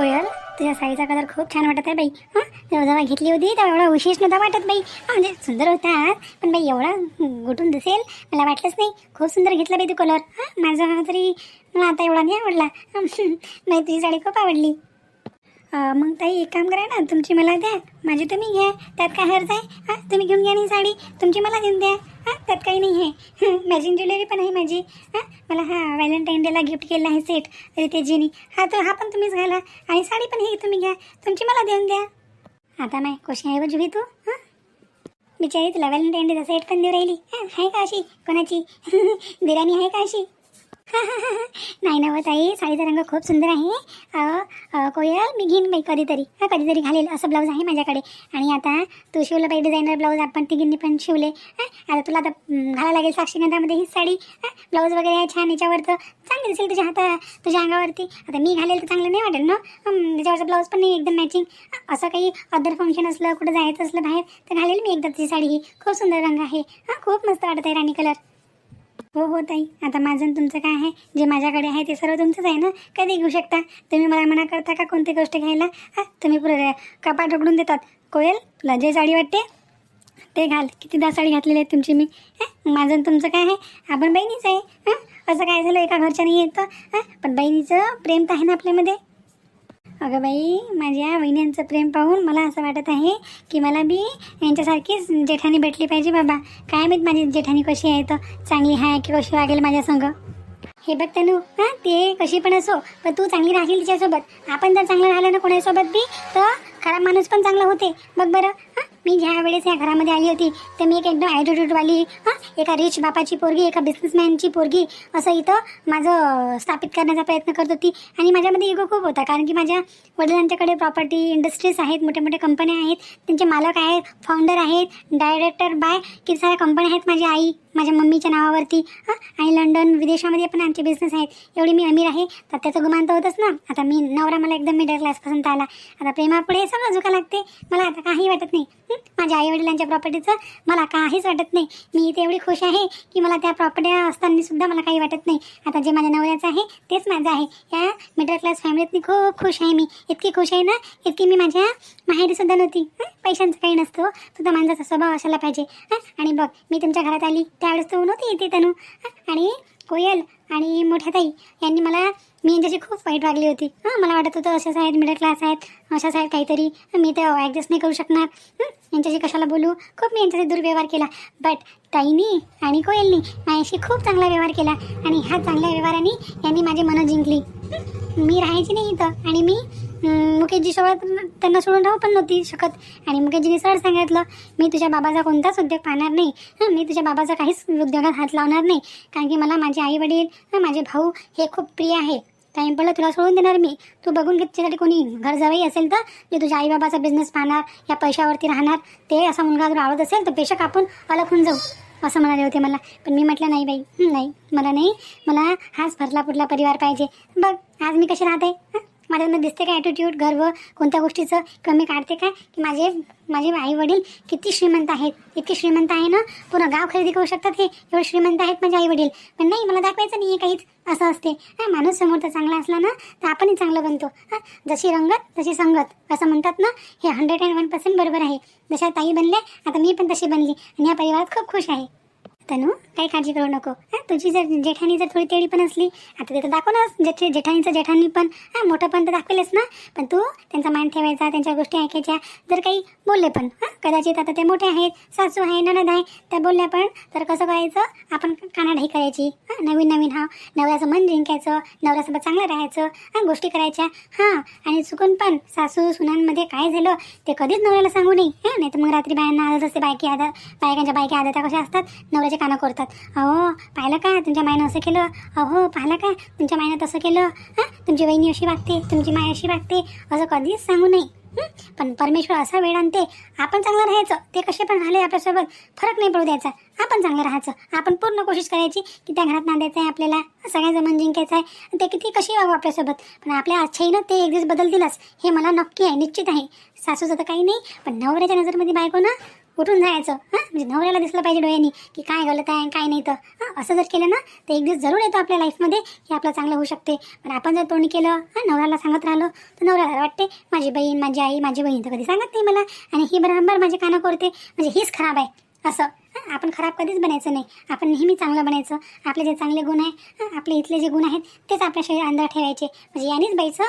कोयल तुझ्या साडीचा कलर खूप छान वाटत आहे बाई. हां? जेव्हा जेव्हा घेतली होती तेव्हा एवढा विशेष नव्हता वाटत बाई. हां म्हणजे सुंदर होता पण बाई एवढा गुटून दिसेल मला वाटलंच नाही. खूप सुंदर घेतला बाई तू कलर. हां? माझा तरी मला आता एवढा नाही आवडला. नाही तुझी साडी खूप आवडली. मग ताई एक काम करा ना तुमची मला द्या. माझी तुम्ही घ्या. त्यात काय हर्ज आहे? हां तुम्ही घेऊन घ्या नाही साडी. तुमची मला देऊन द्या. हां त्यात काही नाही आहे. मॅचिंग ज्वेलरी पण आहे माझी. हां मला हा व्हॅलेंटाईन डेला गिफ्ट केला आहे सेट रितेजीनी. हा तो हा पण तुम्हीच घाला. आणि साडी पण ही तुम्ही घ्या. तुमची मला देऊन द्या. आता नाही कशी आहे बजू तू हां. बिचारी तुला व्हॅलेंटाईन डेचा सेट पण देऊ राहिली. हां आहे का अशी? कोणाची? बिर्याणी आहे का अशी? नाही ना हो ताई साडीचा रंग खूप सुंदर आहे. कोयल मी घेईन बाई कधीतरी. हा कधीतरी घालेल असं ब्लाऊज आहे माझ्याकडे. आणि आता तू शिवलं बाई डिझायनर ब्लाऊज आपण तिघींनी पण शिवले. आता तुला आता घालायला लागेल साक्षीगंधामध्ये ही साडी. ब्लाऊज वगैरे आहे छान याच्यावर तर चांगली दिसेल तुझ्या हाता तुझ्या अंगावरती. आता मी घालेल तर चांगलं नाही वाटेल ना? हं, त्याच्यावरचा ब्लाऊज पण नाही एकदम मॅचिंग असं काही अदर फंक्शन असलं कुठं जायचं असलं बाहेर तर घालेल मी एकदा तुझी साडी ही. खूप सुंदर रंग आहे. हां खूप मस्त वाटत आहे राणी कलर हो हो ताई. आता माझं आणि तुमचं काय आहे? जे माझ्याकडे आहे ते सर्व तुमचंच आहे ना? कधी घेऊ शकता? तुम्ही मला मना करता का कोणती गोष्ट घ्यायला? हा तुम्ही पुरे कपाट उघडून देतात. कोयल तुला जे साडी वाटते ते घाल. कितीदा साडी घातलेली आहे तुमची मी. हां माझं आणि तुमचं काय आहे? आपण बहिणीच आहे. हां असं काय झालं? एका घरच्या नाही येतं. हां पण बहिणीचं प्रेम तर आहे ना आपल्यामध्ये. अगं बाई माझ्या वहिन्यांचं प्रेम पाहून मला असं वाटत आहे की मला बी यांच्यासारखीच जेठानी भेटली पाहिजे बाबा. काय माहीत माझी जेठानी कशी आहे तर? चांगली आहे की कशी वागेल माझ्या संग? हे बघ तनू हां ते कशी पण असो पण तू चांगली राहील तिच्यासोबत. आपण जर चांगलं राहिलं ना कोणासोबत बी तर खराब माणूस पण चांगला होते. बघ बरं हां? मी ज्या वेळेस या घरामध्ये आली होती तर मी एक एकदम ॲटिट्यूडवाली हां एका रिच बापाची पोरगी एका बिझनेसमॅनची पोरगी असं इथं माझं स्थापित करण्याचा प्रयत्न करत होती. आणि माझ्यामध्ये इगो खूप होता कारण की माझ्या वडिलांच्याकडे प्रॉपर्टी इंडस्ट्रीज आहेत मोठ्या मोठ्या कंपन्या आहेत त्यांचे मालक आहेत फाउंडर आहेत डायरेक्टर बाय किती साऱ्या कंपन्या आहेत माझी आई. माझ्या मम्मीच्या नावावरती हां आणि लंडन विदेशामध्ये पण आमचे बिझनेस आहेत. एवढी मी अमीर आहे तर त्याचं गुमान तर होतच ना. आता मी नवरा मला एकदम मिडल क्लासपासून आला. आता प्रेमापुढे सगळं झुका लागते. मला आता काही वाटत नाही. माझ्या आई वडिलांच्या प्रॉपर्टीचं मला काहीच वाटत नाही. मी इथे एवढी खुश आहे की मला त्या प्रॉपर्ट्या असताना सुद्धा मला काही वाटत नाही. आता जे माझ्या नवऱ्याचं आहे तेच माझं आहे. या मिडल क्लास फॅमिलीत मी खूप खुश आहे मी. इतकी खुश आहे ना इतकी मी माझ्या माहेरी सुद्धा नव्हती. पैशांचं काही नसतो. तुझा माणसाचा स्वभाव असायला पाहिजे. हां? आणि बघ मी तुमच्या घरात आली. त्यावेळेस तू नव्हती येते तनू आणि कोयल आणि मोठ्या ताई यांनी मला मी यांच्याशी खूप वाईट वागली होती. हां मला वाटत होतं अशाच आहेत मिडल क्लास आहेत अशाच आहेत काहीतरी. मी तर ॲडजस्ट नाही करू शकणार. यांच्याशी कशाला बोलू? खूप मी यांच्याशी दुर्व्यवहार केला. बट ताईनी आणि कोयलनी माझ्याशी खूप चांगला व्यवहार केला. आणि ह्या चांगल्या व्यवहाराने यांनी माझे मनं जिंकली. मी राहायची नाही इथं. आणि मी मुकेशजी सोबत त्यांना सोडून राहू पण नव्हती शकत. आणि मुकेशजीने सरळ सांगितलं मी तुझ्या बाबाचा कोणताच उद्योग पाहणार नाही. मी तुझ्या बाबाचा काहीच उद्योगात हात लावणार नाही. कारण की मला माझे आई वडील माझे भाऊ हे खूप प्रिय आहे. टाईम पडलं तुला सोडून देणार मी? तू बघून घेतच्यासाठी कोणी घर जवळही असेल तर जे तुझ्या आईबाबाचा बिझनेस पाहणार या पैशावरती राहणार ते असा मुलगा जर आवडत असेल तर बेशक आपण अलग होऊन जाऊ. असं म्हणाले होते मला. पण मी म्हटलं नाही बाई नाही मला नाही. मला हाच भरला पुढला परिवार पाहिजे. बघ आज मी कशी राहते? हं? माझ्यामध्ये दिसते का ॲटिट्यूड गर्व कोणत्या गोष्टीचं कमी काढते काय? की माझे माझे आई वडील किती श्रीमंत आहेत. इतके श्रीमंत आहे ना? पूर्ण गाव खरेदी करू शकतात हे? एवढे श्रीमंत आहेत माझे आई वडील पण नाही मला दाखवायचं नाही आहे काहीच. असं असते. हा माणूस समोरचा चांगला असला ना तर आपणही चांगलं बनतो. हा जशी रंगत तशी संगत. असं म्हणतात ना हे हंड्रेड अँड वन पर्सेंट बरोबर आहे. जशा ताई बनल्या आता मी पण तशी बनली. आणि या परिवारात खूप खुश आहे. तनू काही काळजी करू नको. हां तुझी जर जेठानी जर थोडी तेडी पण असली आता ते तर दाखवणारच जेठे जेठानीचं जेठानी पण हां मोठं पण तर दाखवेलच ना. पण तू त्यांचा मान ठेवायचा त्यांच्या गोष्टी ऐकायच्या जर काही बोलले पण हां कदाचित आता ते मोठे आहेत सासू आहे ननद आहे त्या बोलल्या पण तर कसं करायचं? आपण कानाडाही करायची हां नवीन नवीन हा नवऱ्याचं मन जिंकायचं नवऱ्यासोबत चांगलं राहायचं हां गोष्टी करायच्या हां आणि चुकून पण सासू सुनांमध्ये काय झालं ते कधीच नवऱ्याला सांगू नये हां नाही तर मग रात्री बायांना आदत असते बायकी आदत बायकांच्या बायकी आदत्या कशा असतात नवऱ्याच्या कानं करतात. अहो पाहिलं का? तुमच्या मायनं असं केलं. अहो पाहिलं का? तुमच्या मायनं तसं केलं. हां? तुमची वहिनी अशी वागते तुमची माय अशी वागते असं कधीच सांगू नये. पण परमेश्वर असा वेळ आणते आपण चांगलं राहायचं ते कसे पण राहिले आपल्यासोबत फरक नाही पडू द्यायचा. आपण चांगलं राहायचं आपण पूर्ण कोशिश करायची की त्या घरात नांदायचं आहे आपल्याला सगळ्यांचं मन जिंकायचं आहे ते किती कशी वागू आपल्यासोबत. पण आपल्या आच्छाईनं ते एक दिवस बदलतीलच हे मला नक्की आहे निश्चित आहे. सासूचं तर काही नाही पण नवऱ्याच्या नजरमध्ये बायको ना उठून जायचं. हां म्हणजे नवऱ्याला दिसलं पाहिजे डोळ्यांनी की काय गलत आहे काय नाही तर. हां असं जर केलं ना तर एक दिवस जरूर येतो आपल्या लाईफमध्ये की आपलं चांगलं होऊ शकते. पण आपण जर तोंड केलं हां नवऱ्याला सांगत राहिलो तर नवऱ्याला वाटते माझी बहीण माझी आई माझी बहीण तर कधी सांगत नाही मला. आणि ही बरोबर माझे कानं करते म्हणजे हीच खराब आहे. असं. आपण खराब कधीच बनायचं नाही. आपण नेहमी चांगलं बनायचं. आपले जे चांगले गुण आहे आपले इथले जे गुण आहेत तेच आपल्या शरीर अंदर ठेवायचे. म्हणजे यानेच बाईचं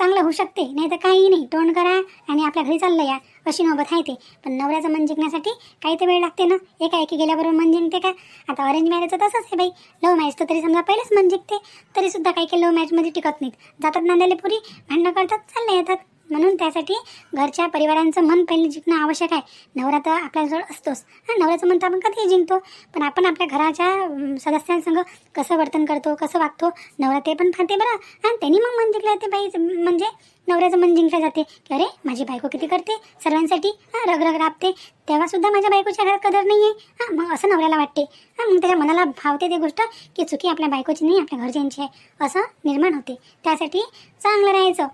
चांगलं होऊ शकते नाही तर काही नाही. तोंड करा आणि आपल्या घरी चाललं या. अशी नौबत आहे ते. पण नवऱ्याचं मन जिंकण्यासाठी काही तर वेळ लागते ना. एका एकी गेल्याबरोबर मन जिंकते का? आता अरेंज मॅरेजचं तसंच आहे बाई. लव्ह मॅरेज तर तरी समजा पहिलेच मन जिंकते. तरीसुद्धा काही काही लव्ह मॅरेजमध्ये टिकत नाहीत. जातात नांदायला पुरी भांडणं करतात चालले येतात. म्हणून त्यासाठी घरच्या परिवारांचं मन पहिले जिंकणं आवश्यक आहे. नवरा तर आपल्याजवळ असतोच. हां नवऱ्याचं मन तर आपण कधीही जिंकतो. पण आपण आपल्या घराच्या सदस्यांसंग कसं वर्तन करतो कसं वागतो नवरा ते पण खाते बरं. आणि त्यांनी मग मन जिंकलं ते बाई म्हणजे नवऱ्याचं मन जिंकलं जाते. की अरे माझी बायको किती करते? सर्वांसाठी हां रगरग राबते. तेव्हा सुद्धा माझ्या बायकोच्या घरात कदर नाही आहे हां मग असं नवऱ्याला वाटते. हां मग त्याच्या मनाला भावते ते गोष्ट की चुकी आपल्या बायकोची नाही आपल्या घरच्यांची आहे. असं निर्माण होते. त्यासाठी चांगलं राहायचं.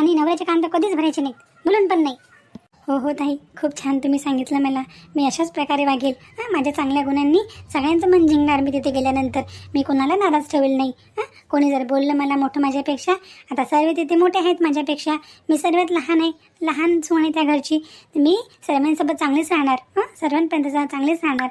आणि नवऱ्याचे कांदा तर कधीच भरायचे नाहीत. बोलून पण नाही. हो हो ताई. खूप छान तुम्ही सांगितलं मला. मी अशाच प्रकारे वागेल. हां माझ्या चांगल्या गुणांनी सगळ्यांचं मन जिंकणार मी तिथे गेल्यानंतर. मी कोणाला नाराज ठेवेल नाही. हां कोणी जर बोललं मला मोठं माझ्यापेक्षा आता सर्व तिथे मोठे आहेत माझ्यापेक्षा. मी सर्वात लहान आहे लहान सून आहे त्या घरची. मी सर्वांसोबत चांगलीच राहणार. हां सर्वांपर्यंत जा- चांगलीच राहणार.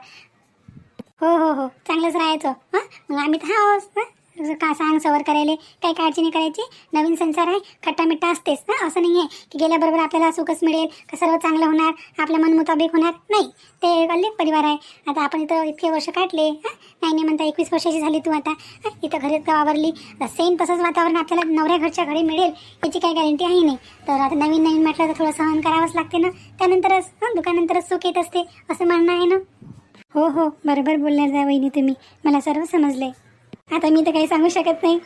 हो हो हो. चांगलंच राहायचं. हां मग आम्ही तर आहोत. का सांग सवर करायला काही काळजी नाही करायची. नवीन संसार आहे खट्टा मिठ्ठा असतेच ना? असं नाही आहे की गेल्याबरोबर आपल्याला सुखच मिळेल का सर्व चांगलं होणार आपल्या मन मुताबिक होणार? नाही. ते अल्लेख परिवार आहे. आता आपण इथं इतके वर्ष काढले हां? नाही नाही म्हणता एकवीस वर्षाची झाली तू आता. इथं घरी वावरली. सेम तसंच वातावरण आपल्याला नवऱ्या घरच्या घरी मिळेल याची काही गॅरंटी आहे नाही. तर आता नवीन नवीन म्हटलं तर थोडं सहन करावंच लागते ना? त्यानंतरच हां? दुकानानंतरच सुख येत असते असं म्हणणं आहे ना? हो हो. बरोबर बोलल्या जा वहिनी तुम्ही. मला सर्व समजलं आहे आता मी तर काही सांगू शकत नाही.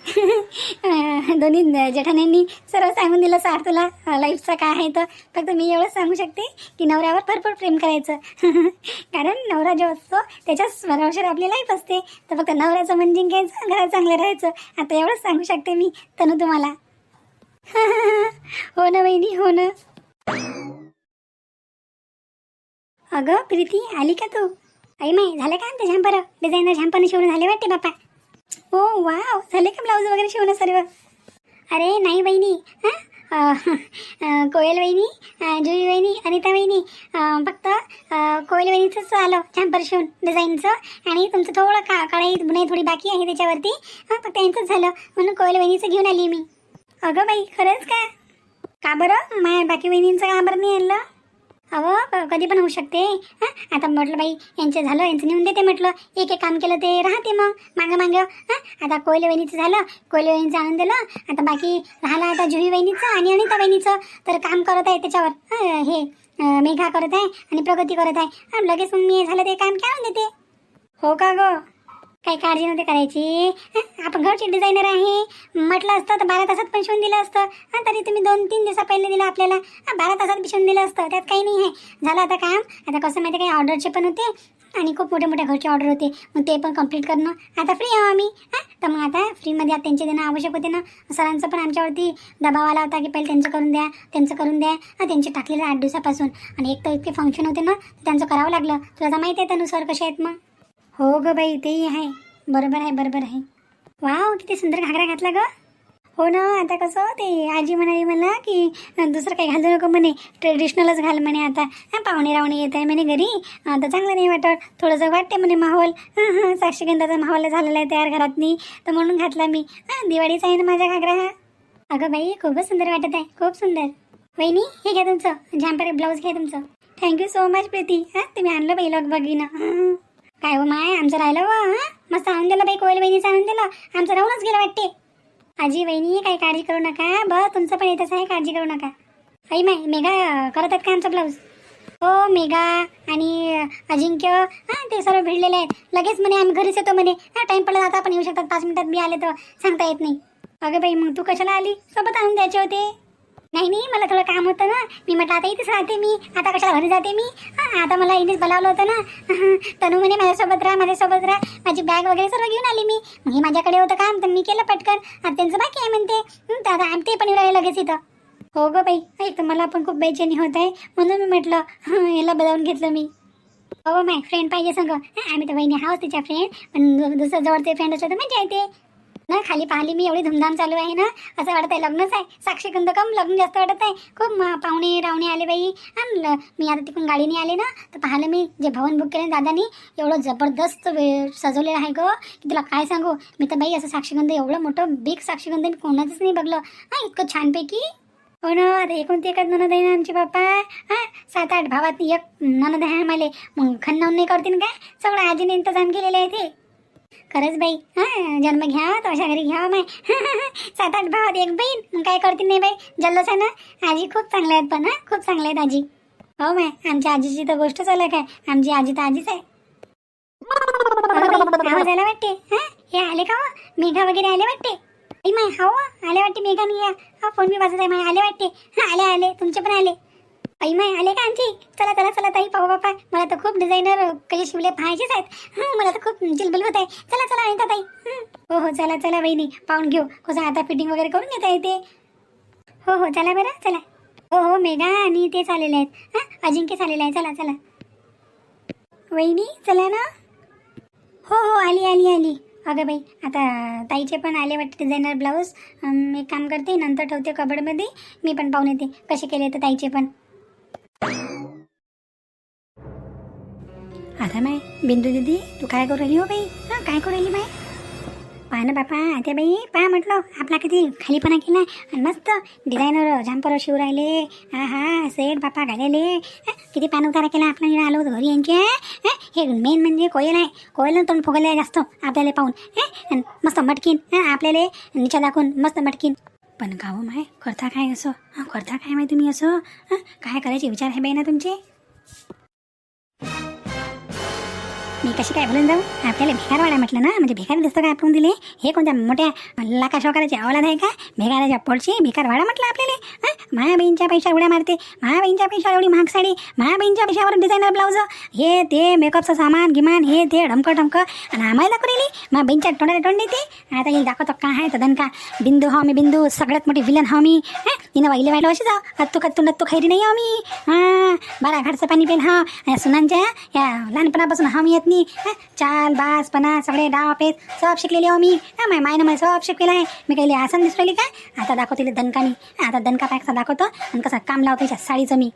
दोन्ही जेठाण्यांनी सर्व सांगून दिलं सार तुला. लाईफचा काय आहे तर फक्त मी एवढंच सांगू शकते की नवऱ्यावर भरपूर प्रेम करायचं. कारण नवरा जो असतो त्याच्या भरावशार आपली लाईफ असते. तर फक्त नवऱ्याचं म्हणजे घ्यायचं घरात चांगलं राहायचं. आता एवढंच सांगू शकते मी तनु तुम्हाला. हो ना वहिनी हो ना. अगं प्रीती आली का तू? आई माई झालं का आमचं झॅम्पर डिझाईन झॅम्परने शिवून झाले वाटते बापा हो वाव. झाले का ब्लाऊज वगैरे शिवणं सर्व? अरे नाही बहिणी. हां? कोयल वहिनी जुई वहिनी अनिता वहिनी फक्त कोयल वहिनीचंच आलं छान शिवून डिझाईनचं. आणि तुमचं थोडं का कळाई बुनाई थोडी बाकी आहे त्याच्यावरती. हां फक्त यांचंच झालं. म्हणून कोयल वहिनीचं घेऊन आली मी. अगं बाई खरंच का? का बरं? माय बाकी वहिनींचं का बरं नाही आणलं? अहो कधी पण होऊ शकते. हां? आता म्हटलं बाई यांचं झालं यांचं नेऊन देते म्हटलं. एक एक काम केलं ते राहते मग. मागं मागं. हां? आता कोयले वहिनीचं झालं. कोयले वहिनीचं आणून दिलं. आता बाकी राहिलं आता जुही वहिनीचं आणि अनिता वहिनीचं. तर काम करत आहे त्याच्यावर. हे मेघा करत आहे आणि प्रगती करत आहे. लगेच मग मी झालं ते काम आणून देते. हो का गं? काही काळजी नव्हती करायची? आपण घरचे डिझायनर आहे. म्हटलं असतं तर बारा तासात पण शिवून दिलं असतं. हां तरी तुम्ही दोन तीन दिवसा पहिले दिलं आपल्याला. बारा तासात बी शिवून दिलं असतं. त्यात काही नाही आहे. झालं आता काम. आता कसं माहिती काही ऑर्डरचे पण होते आणि खूप मोठे मोठे घरचे ऑर्डर होते. मग ते पण कंप्लीट करणं. आता फ्री आहो आम्ही. हां तर मग आता फ्रीमध्ये आता त्यांचे देणं आवश्यक होते ना. सरांचं पण आमच्यावरती दबाव आला होता की पहिले त्यांचं करून द्या त्यांचं करून द्या. हां त्यांचे टाकलेलं आठ दिवसापासून. आणि एक तर इतके फंक्शन होते ना त्यांचं करावं लागलं. तुला तर माहिती आहे त्यानुसार कसे आहेत मग? हो ग बाई तेही आहे. बरोबर आहे बरोबर आहे. वाव किती सुंदर घागरा घातला ग. हो ना आता कसं ते आजी म्हणाली मला की दुसरं काही घालू नको म्हणे. ट्रेडिशनलच घाल म्हणे आता. हां पाहुणे रावणे येत आहे म्हणे घरी. आता चांगलं नाही वाटत. थोडंसं वाटते म्हणे माहोल. हां हां साक्षीगंधाचा माहोल झालेला आहे तयार घरातनी. तर म्हणून घातला मी. हां दिवाळीचा आहे ना माझा घागरा हा? अगं बाई खूपच सुंदर वाटत आहे. खूप सुंदर. वहिनी हे घ्या तुमचं. झांपर ब्लाऊज घ्या तुमचं. Thank you so much Preeti. हां तुम्ही आणलं बाई लॉग बघीनं हां. काय हो माय? आमचं राहिलं हो, व हां? मस्त आणून दिलं बाई कोयल बहिणीचं आणून दिलं. आमचं राहूनच गेलं वाटते. आजी बहिणी काही काळजी करू नका बस तुमचं पण येतच आहे काळजी करू नका. आई माय मेघा अं, करत आहेत का आमचा ब्लाऊज? हो मेघा आणि अं, अजिंक्य हां ते सर्व भिडलेले आहेत. लगेच म्हणे आम्ही घरीच येतो म्हणे. हा टाईम पडला आता आपण येऊ शकतात. पाच मिनिटात मी आले तर सांगता येत नाही. अगं बाई मग तू कशाला आली? सोबत आणून द्यायचे होते. नाही नाही मला थोडं काम होतं ना. मी म्हटलं आता इथेच राहते मी. आता कशाला घरी जाते मी? आता मला इथेच बोलावलं होतं ना. तनु म्हणे माझ्यासोबत राहा माझ्यासोबत राहा. माझी बॅग वगैरे सर्व घेऊन आली मी. मग हे माझ्याकडे होतं काम तर मी केलं पटकन. आता त्यांचं बाकी आहे म्हणते. हं, तर आता आम- ते पण येऊ राहिले लगेच इथं. हो ग बाई. ऐक तर मला पण खूप बेचैनी होत आहे. म्हणून मी म्हटलं हं, याला बजावून घेतलं मी. हो, हो माय फ्रेंड पाहिजे सांग. आम्ही तर बहिणी हाच तिच्या फ्रेंड पण दुसरं जवळचे फ्रेंड असलं तर मजा येते. ना खाली पाहिली मी एवढी धुमधाम चालू आहे ना असं वाटत आहे लग्नच आहे. साक्षी कंद कम लग्न जास्त वाटत आहे. खूप पाहुणे रावणे आले बाई. आणि ल- मी आता तिकडून गाडीने आले ना तर पाहिलं मी जे भवन बुक केलं दादानी एवढं जबरदस्त वेळ सजवलेलं आहे ग. की तुला काय सांगू? मी तर बाई असं साक्षीगंध एवढं मोठं बिग साक्षीगंध मी कोणाचंच नाही बघलं. हा इतकं छानपैकी. हो ना आता एकोणती एकच ननद आहे ना आमचे बाप्पा. हा सात आठ भावात एक ननद आहे आम्हाला मग खन्नावून नाही करतील काय? सगळं आजीने इंतजाम केलेले आहे ते. खरंच बाई. हा जन्म घ्या तर अशा घरी घ्यावा माय. सात आठ भावात एक बहीण. मग काय करतील नाही बाई? जल्लोष आहे ना? आजी खूप चांगल्या आहेत पण हा खूप चांगल्या आहेत आजी. हो माय. आमच्या आजीची तर गोष्ट अलग आहे आमची आजी तर आजीच आहे. आवाज आला वाटते? हे? आले का हो? मेघा वगैरे आले वाटते? आई माय हो आले वाटते मेघा मी या फोन मी वाजत आहे माय. आले वाटते? हा आले आले. तुमचे पण आले. आई माय आले का आणखी चला चला चला ताई पाहू बापा. मला तर खूप डिझायनर कसे शिवले पाहायचेच आहेत. मला तर खूप जिलबिल होत आहे चला चला आणता ताई. हो. हो चला चला बहिणी पाहून घेऊ. कसं आता फिटिंग वगैरे करून घेता येते? हो हो चला बरं चला. हो हो मेघा आणि ते चाललेले आहेत. हां अजिंक्य चाललेलं आहे. चला चला. वहिनी चला ना. हो हो आली आली आली. अगं बाई आता ताईचे पण आले वाटते डिझायनर ब्लाऊज एक काम करते नंतर ठेवते कबडमध्ये मी पण पाहून येते. कसे केले तर ताईचे पण? आता माय बिंदू दीदी तू काय करू राहिली हो बाई? हां काय करू राहिली बाई? पाहा ना बापा आता बाई पहा म्हटलं आपला किती खालीपणा केला. आणि मस्त डिझायनर झांपर शिव राहिले. हा हा सेट बापा घालेले. किती पान उतारा केला आपला निळा आलो होतो घरी यांचे हे? मेन म्हणजे कोयल आहे. कोयल तोंड फुगले जास्त आपल्याला पाहून मस्त मटकीन आपल्याला निचा दाखवून मस्त मटकीन. पण गाव माय करता काय असं? हां करता काय माय तुम्ही असं? हां काय करायचे विचार आहे बाई ना तुमचे? मी कशी काय बोलून जाऊ? आपल्याला भिकारवाडा म्हटलं ना? म्हणजे भिकारी दिसतो का आपण दिले? हे कोणत्या मोठ्या लाका शोकाराची औलाद आहे का? भिकाराच्या पोटची भिकारवाडा म्हटलं आपल्याला. हं? बहीणच्या पैशा उड्या मारते. माझ्या बहीणच्या पैशावर एवढी महाग साडी. माझ्या बहीणच्या पैशावर डिझायनर ब्लाऊज हे ते मेकअपचं सामान गिमान हे ते ढमकं ढमकं. आणि आम्हाला दाखवलेली मग बहीणच्या तोंडाला तोंड देते. आता येईल दाखवतो काय आहे तर दणका बिंदू हा मी बिंदू. सगळ्यात मोठी विलन हा हो मी. हं? तिनं वाहिले वाईलं अशी जाऊ. कत्तू कत्तू नत्तू खैरी नाही हा मी. हां? बारा घाटचं पाणी पेन हा. या सुनांच्या या लहानपणापासून हा मी येत नाही. चाल बास पणा सगळे डाव पेत सब शिकलेली आहो मी. हा माय मायनं मला सब शिकलेलं आहे. मी काही आसन दिसू राहिली काय आता दाखवते दणकानी. आता दणका पाय दाखवतो आणि कसं काम लावतो त्याच्या साडीचं मी.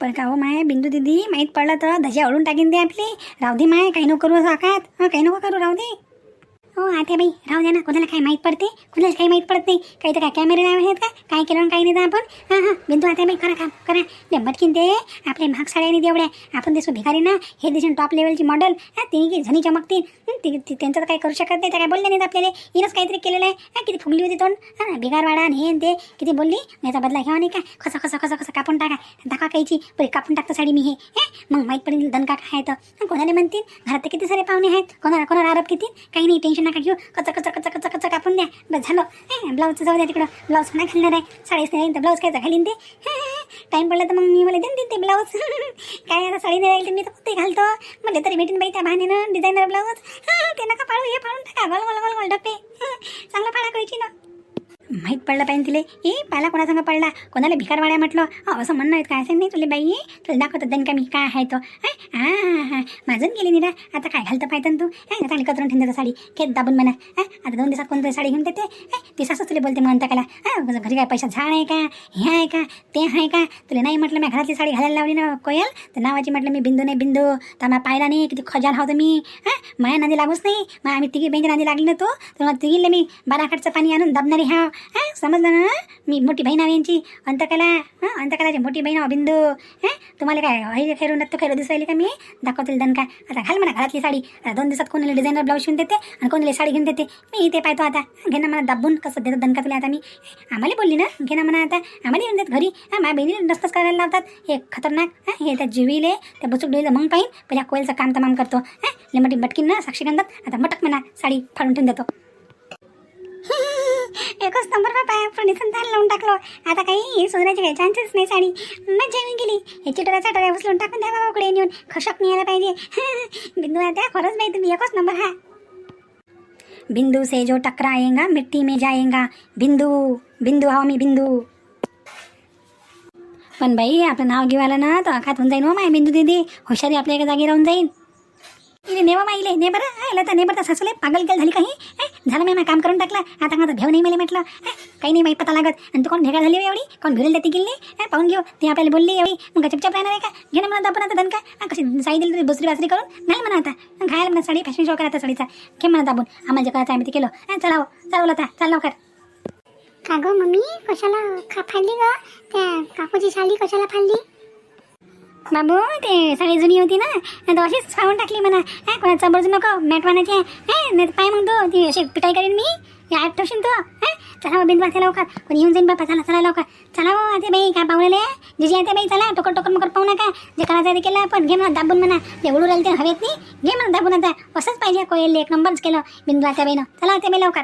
पण का हो माय बिंदू दिदी माहीत पडलं तर धजा ओढून टाकीन दे आपली. राहू दे माय काही नको करू साकात हां काही नको करू राहू दे. हो आता बाई राहू द्या ना. कोणाला काय माहीत पडते? कोणाला काही माहीत पडत नाही. काही तर काय कॅमेरे नाही आहेत का? काय केलं काय काही नाही तर आपण? हां हां. बिंदू आता बाई करा काम करा. ते मटकीन ते आपले महाग साड्याने देवड्या. आपण दिसू भिकारी ना. हे दिसून टॉप लेवलची मॉडेल हां तिने की झणी चमकतील. त्यांचं तर काही करू शकत नाही तर काय बोलले नाहीत आपल्याला? हिनंच काहीतरी केलेलं आहे. हां किती फुगली होती तोंड. हां भिगारवाडा आणि हे ते. किती बोलली? याचा बदला घ्यावा नाही का? कसं कसं कसं कसं कापून टाका. दाखवा कायची परी कापून टाकतो साडी मी हे. मग माहीत पडेल दणका काय तर. कोणाला म्हणतील? घरात तर किती सारे पाहुणे आहेत? कोणाला कोणाला आरोप किती काही नाही टेन्शन नका घेऊ. कच कच कच कच कच कापून द्या. बस झालं. ब्लाऊजचं जाऊ द्या तिकडं. ब्लाऊज पण घालणार आहे? साडीच नाही तर ब्लाऊज खायचा घालीन ते. टाईम पडला तर मग मी मला देऊन देईन ते ब्लाऊज. काय आता साडी नाही राहील तर मी तर कुठे घालतो? मला तरी भेटेन बाई त्या बहाण्यानं डिझायनर ब्लाऊज. ते नका पाळू हे पाळून टाका. गोल गोल गोल गोल डब्बे चांगला पाळा करायची ना. माहीत पडलं पाहिजे तिले. ए पाला कोणासंग पडला? कोणाला भिकारवाड्या म्हटलं? अहो, असं म्हणणं आहेत काय? असं नाही तुला बाई. तुला दाखवतं का मी काय आहे तो. हां हां. माझून गेली निरा आता काय घालतं पाहिजे तू हां चांगली कचरून ठेवते साडी. खेत दाबून म्हणा. हां आता दोन दिवसात कोणतरी साडी घेऊन देते. हां ती सासूच तुला बोलते म्हणता काला हां घरी काय पैसा झाड आहे का? हे आहे का? ते आहे का? तुला नाही म्हटलं मी घरातली साडी घालायला लावली ना कोयल? तर नावाची म्हटलं मी बिंदू नाही बिंदू. तर मला पाहिला नाही किती खजान होतं मी. हां माया नांदी लागूच नाही. मग आम्ही तिघी बहिणी नांदी लागली ना तो. तर मग तिघीला मी बाराखाटचं पाणी आणून दाबणारी हा. हां समजलं ना मी मोठी बहीण आहे यांची अंतकला हां अंतकलाची मोठी बहीण आहे बिंदू हां तुम्हाला काय हे खेळू तो खेळू दिसायली का मी दाखवतील दणका आता घाल म्हणा घरातली साडी आता दोन दिवसात कोणाला डिझायनर ब्लाऊज शिवून देते आणि कोणाला साडी घेऊन देते मी इथे पाहतो आता घे ना मला दाबून कसं देतो दणका तुला आता मी आम्हाला बोलली ना घे ना म्हणा आता आम्हाला येऊन देत घरी हां माझ्या बहिणीला रस्ताच करायला लावतात हे खतरनाक हां हे त्या जिवीले त्या बुचूक डोळीला मग पाहिजे पहिल्या कोयलचं काम तमाम करतो हां लेमटी बटकीन ना साक्षीगंधात आता मटक म्हणा साडी फाडून ठेवून देतो एकच नंबर बाबा फर्निचर संतान लावून टाकलो. आता काही सुधारायचे काही चान्सेस नाही साडी मजा येऊन गेली. ह्याची डोळ्याचा डोळ्या उचलून टाकून द्या बाबा कुठे नेऊन. खशक नाही पाहिजे. बिंदू आता खरंच नाही तुम्ही एकच नंबर हा. बिंदू से जो टकराएगा मिट्टी में जाएगा. बिंदू बिंदू हा मी बिंदू. पण बाई आपलं नाव घेऊ आलं ना तर अखात होऊन जाईन हो माय बिंदू दिदी. हुशारी आपल्या एका जागी राहून जाईन. इले नेवा माईले ने बरं. तर नेबर तर ने सासूले पागल गेल झाली काही हे, झालं मॅम काम करून टाकलं. आता माझं भेव नाही मला म्हटलं. काही नाही माहीत पता लागत. आणि तू कोण भेगा झाली एवढी? कोण भिरेल देते गेली हे, पाहून घेऊ. ती आपल्याला बोलली एवढी मग का चुपचाप राहणार आहे का? घे ना म्हणा आपण आता धन का कशी साडी दिली तरी दुसरी वासरी करून? नाही म्हणा आता. खायला म्हणा साडी फॅशन शो करायचा साडीचा. घे म्हणा आपण. आम्हाला जे करायचं आम्ही ते केलं. हा, चला हो. चालवलं आता. चाल लवकर. का गं मम्मी? कशाला खा फाडली ग? त्या काकूची साडी कशाला फाडली? बाबू ते साडी जुनी होती ना? तर अशीच फावून टाकली म्हणा हा कोणाचा बरजू नको मॅट आहे. हा नाही पाय मग तू ती अशी पिटाई करेन मी. आठ ठेवशील तो. हा चला हो वाचा लवकर. कोणी येऊन जाईन बापा चला चला लवकर. चला हो आते बाई काय पाहुणे जिजी आते बाई चला टोकर टोकर मकर पाहू नका. जे करायचं ते केलं आपण घे म्हणा दाबून म्हणा. ते उडू राहिले ते हवेत नाही. घे म्हणा दाबून आता. असंच पाहिजे कोयल एक नंबरच केलं बिंदू आत्या बाईनं. चला आते बाई लवकर.